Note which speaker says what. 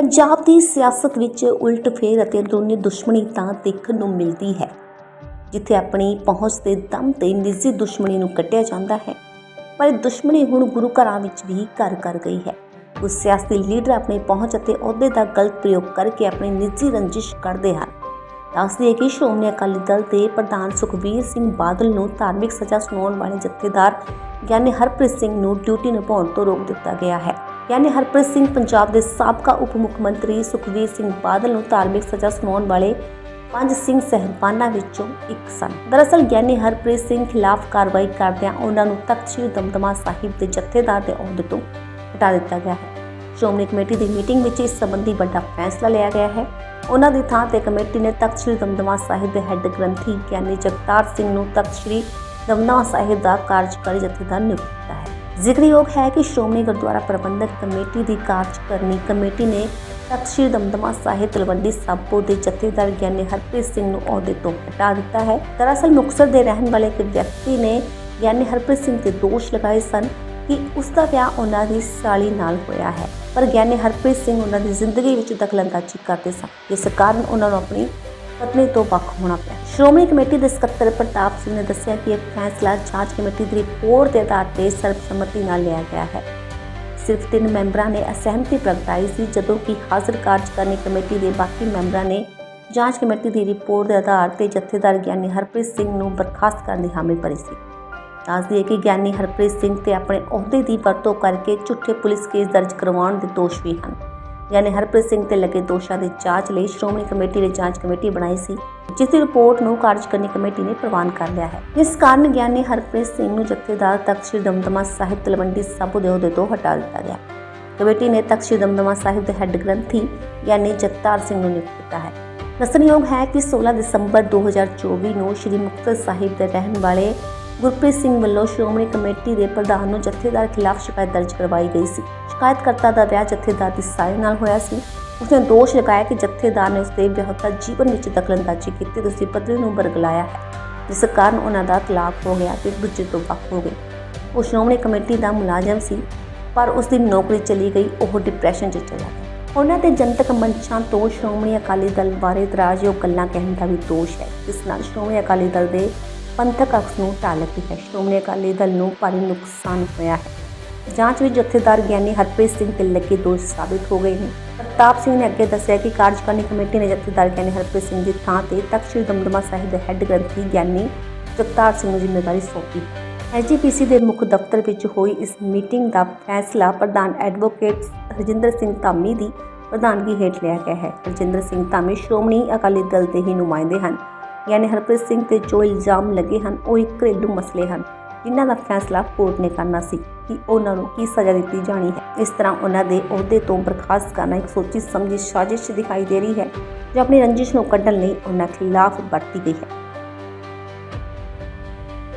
Speaker 1: ਪੰਜਾਬ ਦੀ ਸਿਆਸਤ ਵਿੱਚ ਉਲਟ ਫੇਰ ਅਤੇ ਅੰਦਰੂਨੀ ਦੁਸ਼ਮਣੀ ਤਾਂ ਦੇਖਣ ਨੂੰ ਮਿਲਦੀ ਹੈ, ਜਿੱਥੇ ਆਪਣੀ ਪਹੁੰਚ ਦੇ ਦਮ ਤੇ ਨਿੱਜੀ ਦੁਸ਼ਮਣੀ ਨੂੰ ਕੱਢਿਆ ਜਾਂਦਾ ਹੈ। ਪਰ ਇਹ ਦੁਸ਼ਮਣੀ ਹੁਣ ਗੁਰੂ ਘਰਾਂ ਵਿੱਚ ਵੀ ਘਰ ਕਰ ਗਈ ਹੈ। ਕੁਝ ਸਿਆਸੀ ਲੀਡਰ ਆਪਣੀ ਪਹੁੰਚ ਅਤੇ ਅਹੁਦੇ ਦਾ ਗਲਤ ਪ੍ਰਯੋਗ ਕਰਕੇ ਆਪਣੀ ਨਿੱਜੀ ਰੰਜਿਸ਼ ਕੱਢਦੇ ਹਨ। ਦੱਸਦੀ ਹੈ ਕਿ ਸ਼੍ਰੋਮਣੀ ਅਕਾਲੀ ਦਲ ਦੇ ਪ੍ਰਧਾਨ ਸੁਖਬੀਰ ਸਿੰਘ ਬਾਦਲ ਨੂੰ ਧਾਰਮਿਕ ਸਜ਼ਾ ਸੁਣਾਉਣ ਵਾਲੇ ਜਥੇਦਾਰ ਗਿਆਨੀ ਹਰਪ੍ਰੀਤ ਸਿੰਘ ਨੂੰ ਡਿਊਟੀ ਨਿਭਾਉਣ ਤੋਂ ਰੋਕ ਦਿੱਤਾ ਗਿਆ ਹੈ। ਗਿਆਨੀ ਹਰਪ੍ਰੀਤ ਸਿੰਘ ਪੰਜਾਬ ਦੇ ਸਾਬਕਾ ਉਪ ਮੁੱਖ ਮੰਤਰੀ ਸੁਖਬੀਰ ਸਿੰਘ ਬਾਦਲ ਨੂੰ ਧਾਰਮਿਕ ਸਜ਼ਾ ਸੁਣਾਉਣ ਵਾਲੇ ਪੰਜ ਸਿੰਘ ਸਹਿਬਾਨਾਂ ਵਿੱਚੋਂ ਇੱਕ ਸਨ। ਦਰਅਸਲ ਗਿਆਨੀ ਹਰਪ੍ਰੀਤ ਸਿੰਘ ਖਿਲਾਫ ਕਾਰਵਾਈ ਕਰਦਿਆਂ ਉਹਨਾਂ ਨੂੰ ਤਖਤ ਸ੍ਰੀ ਦਮਦਮਾ ਸਾਹਿਬ ਦੇ ਜਥੇਦਾਰ ਦੇ ਅਹੁਦੇ ਤੋਂ ਹਟਾ ਦਿੱਤਾ ਗਿਆ ਹੈ। ਸ਼੍ਰੋਮਣੀ ਕਮੇਟੀ ਦੀ ਮੀਟਿੰਗ ਵਿੱਚ ਇਸ ਸੰਬੰਧੀ ਵੱਡਾ ਫੈਸਲਾ ਲਿਆ ਗਿਆ ਹੈ। ਉਹਨਾਂ ਦੀ ਥਾਂ ਤੇ ਕਮੇਟੀ ਨੇ ਤਖਤ ਸ੍ਰੀ ਦਮਦਮਾ ਸਾਹਿਬ ਦੇ ਹੈੱਡ ਗ੍ਰੰਥੀ ਗਿਆਨੀ ਜਗਤਾਰ ਸਿੰਘ ਨੂੰ ਤਖਤ ਸ੍ਰੀ ਦਮਦਮਾ ਸਾਹਿਬ ਦਾ ਕਾਰਜਕਾਰੀ ਜਥੇਦਾਰ ਨਿਯੁਕਤ ਕੀਤਾ ਜ਼ਿਕਰਯੋਗ ਹੈ ਕਿ ਸ਼੍ਰੋਮਣੀ ਗੁਰਦੁਆਰਾ ਪ੍ਰਬੰਧਕ ਕਮੇਟੀ ਦੀ ਕਾਰਜਕਾਰਨੀ ਕਮੇਟੀ ਨੇ ਤਖਤ ਸ੍ਰੀ ਦਮਦਮਾ ਸਾਹਿਬ ਤਲਵੰਡੀ ਸਾਬੋ ਦੇ ਜਥੇਦਾਰ ਗਿਆਨੀ ਹਰਪ੍ਰੀਤ ਸਿੰਘ ਨੂੰ ਅਹੁਦੇ ਤੋਂ ਹਟਾ ਦਿੱਤਾ ਹੈ। ਦਰਅਸਲ ਮੁਕਤਸਰ ਦੇ ਰਹਿਣ ਵਾਲੇ ਇੱਕ ਵਿਅਕਤੀ ਨੇ ਗਿਆਨੀ ਹਰਪ੍ਰੀਤ ਸਿੰਘ ਤੇ ਦੋਸ਼ ਲਗਾਏ ਸਨ ਕਿ ਉਸ ਦਾ ਵਿਆਹ ਉਹਨਾਂ ਦੀ ਸਾਲੀ ਨਾਲ ਹੋਇਆ ਹੈ। ਪਰ ਗਿਆਨੀ ਹਰਪ੍ਰੀਤ ਸਿੰਘ ਉਹਨਾਂ ਦੀ ਜ਼ਿੰਦਗੀ ਵਿੱਚ ਦਖਲਅੰਦਾਜ਼ੀ ਕਰਦੇ ਸਨ। ਜਿਸ ਕਾਰਨ ਉਹਨਾਂ ਨੂੰ ਆਪਣੀ ਪਤਨੀ ਤੋਂ ਵੱਖ ਹੋਣਾ ਪਿਆ। ਸ਼੍ਰੋਮਣੀ ਕਮੇਟੀ ਦੇ ਸਕੱਤਰ ਪ੍ਰਤਾਪ ਸਿੰਘ ਨੇ ਦੱਸਿਆ ਕਿ ਇਹ ਫੈਸਲਾ ਜਾਂਚ ਕਮੇਟੀ ਦੀ ਰਿਪੋਰਟ ਦੇ ਆਧਾਰ ਤੇ ਸਰਬਸੰਮਤੀ ਨਾਲ ਲਿਆ ਗਿਆ ਹੈ। ਸਿਰਫ ਤਿੰਨ ਮੈਂਬਰਾਂ ਨੇ ਅਸਹਿਮਤੀ ਪ੍ਰਗਟਾਈ ਸੀ, ਜਦੋਂ ਕਿ ਹਾਜ਼ਰ ਕਾਰਜਕਾਰਨੀ ਕਮੇਟੀ ਦੇ ਬਾਕੀ ਮੈਂਬਰਾਂ ਨੇ ਜਾਂਚ ਕਮੇਟੀ ਦੀ ਰਿਪੋਰਟ ਦੇ ਆਧਾਰ ਤੇ ਜਥੇਦਾਰ ਗਿਆਨੀ ਹਰਪ੍ਰੀਤ ਸਿੰਘ ਨੂੰ ਬਰਖਾਸਤ ਕਰਨ ਦੀ ਹਾਮੀ ਭਰੀ ਸੀ। ਦੱਸਦੀ ਹੈ ਕਿ ਗਿਆਨੀ ਹਰਪ੍ਰੀਤ ਸਿੰਘ ਤੇ ਆਪਣੇ ਅਹੁਦੇ ਦੀ ਵਰਤੋਂ ਕਰਕੇ ਝੂਠੇ ਪੁਲਿਸ ਕੇਸ ਦਰਜ ਕਰਵਾਉਣ ਦੇ ਦੋਸ਼ ਵੀ ਹਨ। ਗਿਆਨੀ ਹਰਪ੍ਰੀਤ ਸਿੰਘ ਤੇ ਲੱਗੇ ਦੋਸ਼ਾਂ ਦੀ ਜਾਂਚ ਲਈ ਸ਼੍ਰੋਮਣੀ ਕਮੇਟੀ ਨੇ ਜਾਂਚ ਕਮੇਟੀ ਬਣਾਈ ਸੀ, ਜਿਸ ਦੀ ਰਿਪੋਰਟ ਨੂੰ ਕਾਰਜਕਾਰਨੀ ਕਮੇਟੀ ਨੇ ਪ੍ਰਵਾਨ ਕਰ ਲਿਆ ਹੈ। ਇਸ ਕਾਰਨ ਗਿਆਨੀ ਹਰਪ੍ਰੀਤ ਸਿੰਘ ਨੂੰ ਜਥੇਦਾਰ ਤਖਤ ਸ੍ਰੀ ਦਮਦਮਾ ਸਾਹਿਬ ਤਲਵੰਡੀ ਸਾਬੋ ਦੇ ਅਹੁਦੇ ਤੋਂ ਹਟਾ ਦਿੱਤਾ ਗਿਆ। ਕਮੇਟੀ ਨੇ ਤਖਤ ਸ੍ਰੀ ਦਮਦਮਾ ਸਾਹਿਬ ਦੇ ਹੈੱਡ ਗ੍ਰੰਥੀ ਗਿਆਨੀ ਜਗਤਾਰ ਸਿੰਘ ਨੂੰ ਨਿਯੁਕਤ ਕੀਤਾ ਹੈ। ਦੱਸਣਯੋਗ ਹੈ ਕਿ 16 ਦਸੰਬਰ 2024 ਨੂੰ ਸ੍ਰੀ ਮੁਕਤਸਰ ਸਾਹਿਬ ਦੇ ਰਹਿਣ ਵਾਲੇ ਗੁਰਪ੍ਰੀਤ ਸਿੰਘ ਵੱਲੋਂ ਸ਼੍ਰੋਮਣੀ ਕਮੇਟੀ ਦੇ ਪ੍ਰਧਾਨ ਨੂੰ ਜਥੇਦਾਰ ਖਿਲਾਫ ਸ਼ਿਕਾਇਤ ਦਰਜ ਕਰਵਾਈ ਗਈ ਸੀ। ਸ਼ਿਕਾਇਤਕਰਤਾ ਦਾ ਵਿਆਹ ਜਥੇਦਾਰ ਦੀ ਸਾਲੀ ਨਾਲ ਹੋਇਆ ਸੀ। ਉਸਨੇ ਦੋਸ਼ ਲਗਾਇਆ ਕਿ ਜਥੇਦਾਰ ਨੇ ਉਸਦੇ ਵਿਆਹਤਾ ਜੀਵਨ ਵਿੱਚ ਦਖਲਅੰਦਾਜ਼ੀ ਕੀਤੀ ਤੇ ਉਸਦੀ ਪਤਨੀ ਨੂੰ ਬਰਗਲਾਇਆ ਹੈ, ਜਿਸ ਕਾਰਨ ਉਹਨਾਂ ਦਾ ਤਲਾਕ ਹੋ ਗਿਆ ਤੇ ਇੱਕ ਦੂਜੇ ਤੋਂ ਵੱਖ ਹੋ ਗਏ। ਉਹ ਸ਼੍ਰੋਮਣੀ ਕਮੇਟੀ ਦਾ ਮੁਲਾਜ਼ਮ ਸੀ, ਪਰ ਉਸ ਦੀ ਨੌਕਰੀ ਚਲੀ ਗਈ, ਉਹ ਡਿਪਰੈਸ਼ਨ 'ਚ ਚਲਾ ਗਿਆ। ਉਹਨਾਂ ਦੇ ਜਨਤਕ ਮੰਚਾਂ ਤੋਂ ਸ਼੍ਰੋਮਣੀ ਅਕਾਲੀ ਦਲ ਬਾਰੇ ਇਤਰਾਜ਼ਯੋਗ ਗੱਲਾਂ ਕਹਿਣ ਦਾ ਵੀ ਦੋਸ਼ ਹੈ। ਜਿਸ ਨਾਲ ਸ਼੍ਰੋਮਣੀ ਅਕਾਲੀ ਦਲ ਦੇ ਪੰਥਕ ਅਕਸ ਨੂੰ ਢਾਹ ਲੱਗੀ ਹੈ। ਸ਼੍ਰੋਮਣੀ ਅਕਾਲੀ ਦਲ ਨੂੰ ਭਾਰੀ ਨੁਕਸਾਨ ਹੋਇਆ ਹੈ। ਜਾਂਚ ਵਿੱਚ ਜਥੇਦਾਰ ਗਿਆਨੀ ਹਰਪ੍ਰੀਤ ਸਿੰਘ ਤੇ ਲੱਗੇ ਦੋਸ਼ ਸਾਬਿਤ ਹੋ ਗਏ ਨੇ। ਪ੍ਰਤਾਪ ਸਿੰਘ ਨੇ ਅੱਗੇ ਦੱਸਿਆ ਕਿ ਕਾਰਜਕਾਰਨੀ ਕਮੇਟੀ ਨੇ ਜਥੇਦਾਰ ਗਿਆਨੀ ਹਰਪ੍ਰੀਤ ਸਿੰਘ ਦੀ ਥਾਂ ਤੇ ਤਖਤ ਸ੍ਰੀ ਦਮਦਮਾ ਸਾਹਿਬ ਦੇ ਹੈੱਡ ਗ੍ਰੰਥੀ ਗਿਆਨੀ ਜਗਤਾਰ ਸਿੰਘ ਨੂੰ ਜ਼ਿੰਮੇਵਾਰੀ ਸੌਂਪੀ। ਐਜੀਪੀਸੀ ਦੇ ਮੁੱਖ ਦਫ਼ਤਰ ਵਿੱਚ ਹੋਈ ਇਸ ਮੀਟਿੰਗ ਦਾ ਫੈਸਲਾ ਪ੍ਰਧਾਨ ਐਡਵੋਕੇਟ ਰਜਿੰਦਰ ਸਿੰਘ ਧਾਮੀ ਦੀ ਪ੍ਰਧਾਨਗੀ ਹੇਠ ਲਿਆ ਗਿਆ ਹੈ। ਰਜਿੰਦਰ ਸਿੰਘ ਧਾਮੀ ਸ਼੍ਰੋਮਣੀ ਅਕਾਲੀ ਦਲ ਦੇ ਹੀ ਨੁਮਾਇੰਦੇ ਹਨ। ਯਾਨੀ ਹਰਪ੍ਰੀਤ ਸਿੰਘ ਤੇ ਜੋ ਇਲਜ਼ਾਮ ਲੱਗੇ ਹਨ, ਉਹ ਇੱਕ ਘਰੇਲੂ ਮਸਲੇ ਹਨ। ਜਿਨ੍ਹਾਂ ਦਾ ਫੈਸਲਾ ਕੋਰਟ ਨੇ ਕਰਨਾ ਸੀ ਕਿ ਉਹਨਾਂ ਨੂੰ ਕੀ ਸਜ਼ਾ ਦਿੱਤੀ ਜਾਣੀ ਹੈ। ਇਸ ਤਰ੍ਹਾਂ ਉਹਨਾਂ ਦੇ ਅਹੁਦੇ ਤੋਂ ਬਰਖਾਸਤ ਕਰਨਾ ਇੱਕ ਸੋਚੀ ਸਮਝੀ ਸਾਜ਼ਿਸ਼ ਦਿਖਾਈ ਦੇ ਰਹੀ ਹੈ, ਜੋ ਆਪਣੀ ਰੰਜਿਸ਼ ਨੂੰ ਕੱਢਣ ਲਈ ਉਹਨਾਂ ਖਿਲਾਫ ਵਰਤੀ ਗਈ ਹੈ।